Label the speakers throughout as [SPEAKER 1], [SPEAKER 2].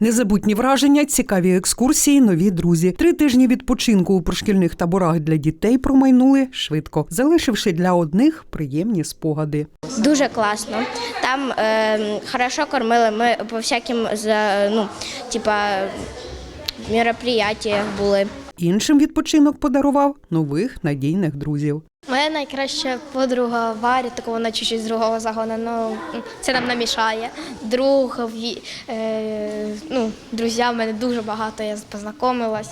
[SPEAKER 1] Незабутні враження, цікаві екскурсії, нові друзі. Три тижні відпочинку у пришкільних таборах для дітей промайнули швидко, залишивши для одних приємні спогади.
[SPEAKER 2] Дуже класно. Там е, хорошо кормили. Ми по всяким за- ну, типа мероприятиях були.
[SPEAKER 1] Іншим відпочинок подарував нових надійних друзів.
[SPEAKER 3] Моя найкраща подруга Варя, так вона чуть-чуть з другого загону, ну це нам намішає. Друг, е, ну, друзі в мене дуже багато, я познайомилась.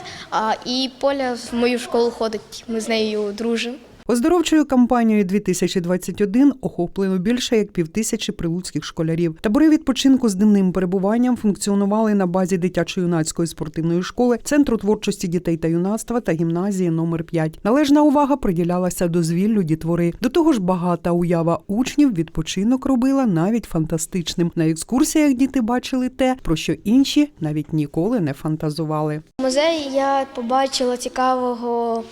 [SPEAKER 3] І Поля в мою школу ходить, ми з нею дружимо.
[SPEAKER 1] Оздоровчою кампанією 2021 охоплено більше як півтисячі прилуцьких школярів. Табори відпочинку з дневним перебуванням функціонували на базі дитячо-юнацької спортивної школи, центру творчості дітей та юнацтва та гімназії номер 5 Належна увага приділялася дозвіллю дітвори. До того ж, багата уява учнів відпочинок робила навіть фантастичним. На екскурсіях діти бачили те, про що інші навіть ніколи не фантазували.
[SPEAKER 3] В музеї я побачила цікавого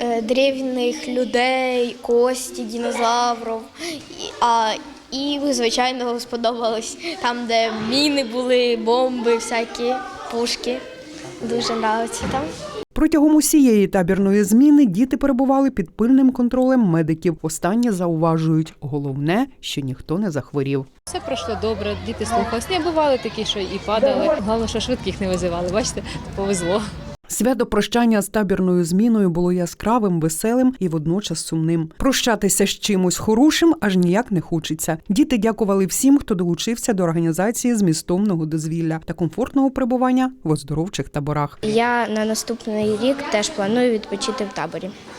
[SPEAKER 3] е, древніх людей, кості, динозаврів. А, і, звичайно, сподобалось там, де міни були, бомби, всякі пушки. Дуже подобається там.
[SPEAKER 1] Протягом усієї табірної зміни діти перебували під пильним контролем медиків. Останнє зауважують. Головне, що ніхто не захворів.
[SPEAKER 4] Все пройшло добре, діти слухались. Не бували такі, що і падали. Головне, що швидких не визивали. Бачите, повезло.
[SPEAKER 1] Свято прощання з табірною зміною було яскравим, веселим і водночас сумним. Прощатися з чимось хорошим аж ніяк не хочеться. Діти дякували всім, хто долучився до організації змістовного дозвілля та комфортного перебування в оздоровчих таборах.
[SPEAKER 2] Я на наступний рік теж планую відпочити в таборі.